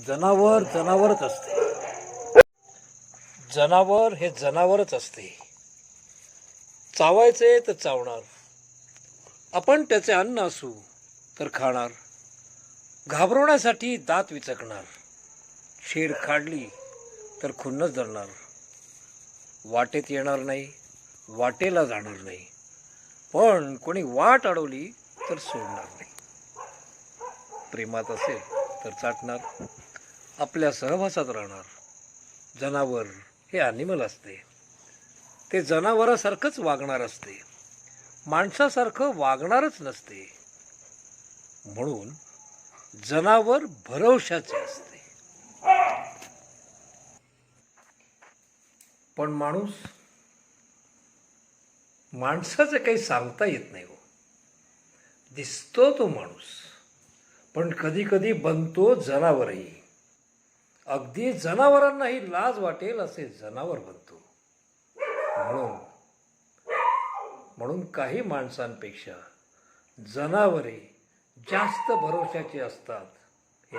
जनावर जनावरच असते. जनावर हे जनावरच असते. चावायचे तर चावणार. आपण त्याचे अन्न असू तर खाणार. घाबरवण्यासाठी दात विचकणार. शेर खाडली तर खुन्नच धरणार वाटेत येणार नाही वाटेला जाणार नाही. पण कोणी वाट अडवली तर सोडणार नाही. प्रेमात असेल तर चाटणार. आपल्या सहवासात राहणार. जनावर हे ॲनिमल असते. ते जनावरासारखंच वागणार असते. माणसासारखं वागणारच नसते. म्हणून जनावर भरवशाचे असते. पण माणूस माणसाचं काही सांगता येत नाही हो. दिसतो तो माणूस पण कधी कधी बनतो जनावरही. अगदी जनावरांनाही लाज वाटेल असे जनावर बनतो. म्हणून म्हणून काही माणसांपेक्षा जनावरे जास्त भरोशाची असतात हे